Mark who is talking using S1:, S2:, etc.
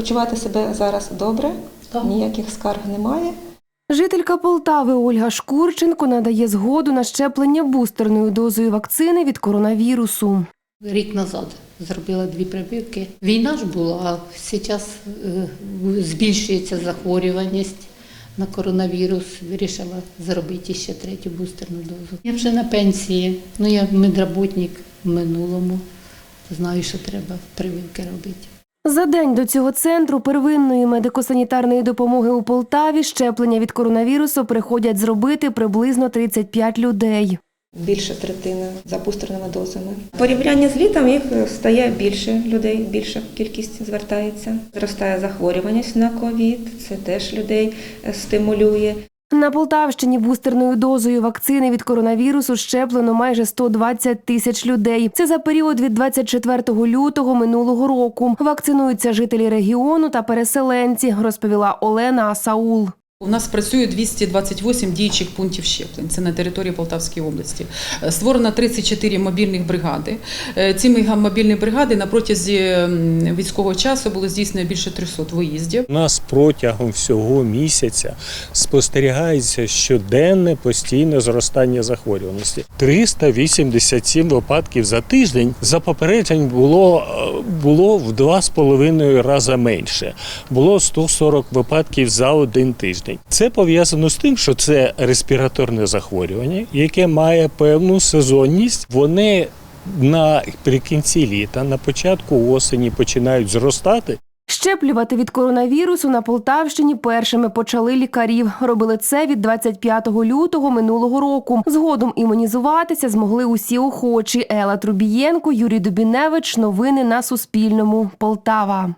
S1: Почувати себе зараз добре,
S2: Так.
S1: ніяких скарг немає.
S3: Жителька Полтави Ольга Шкурченко надає згоду на щеплення бустерною дозою вакцини від коронавірусу.
S2: Рік назад зробила дві прививки. Війна ж була, а зараз е, збільшується захворюваність на коронавірус. Вирішила зробити ще третю бустерну дозу. Я вже на пенсії, ну я медработник в минулому. Знаю, що треба прививки робити.
S3: За день до цього центру первинної медико-санітарної допомоги у Полтаві щеплення від коронавірусу приходять зробити приблизно 35 людей.
S1: Більше третини за бустерними дозами. В порівнянні з літом їх стає більше людей, більша кількість звертається. Зростає захворюваність на ковід, це теж людей е, стимулює.
S3: На Полтавщині бустерною дозою вакцини від коронавірусу щеплено майже 120 тисяч людей. Це за період від 24 лютого минулого року. Вакцинуються жителі регіону та переселенці, розповіла Олена Асаул.
S4: У нас працює 228 діючих пунктів щеплень. Це на території Полтавської області. Е, Створено 34 мобільних бригади. Е, Ці мобільні бригади на протязі військового часу було здійснено більше 300 виїздів.
S5: У нас протягом всього місяця спостерігається щоденне постійне зростання захворюваності. 387 випадків за тиждень. За попереджень було, е, було в два з половиною рази менше. Було 140 випадків за один тиждень. Це пов'язано з тим, що це респіраторне захворювання, яке має певну сезонність. Вони наприкінці літа, на початку осені починають зростати.
S3: Щеплювати від коронавірусу на Полтавщині першими почали лікарів. Робили це від 25 лютого минулого року. Згодом імунізуватися змогли усі охочі. Ела Трубієнко, Юрій Дубіневич. Новини на Суспільному. Полтава.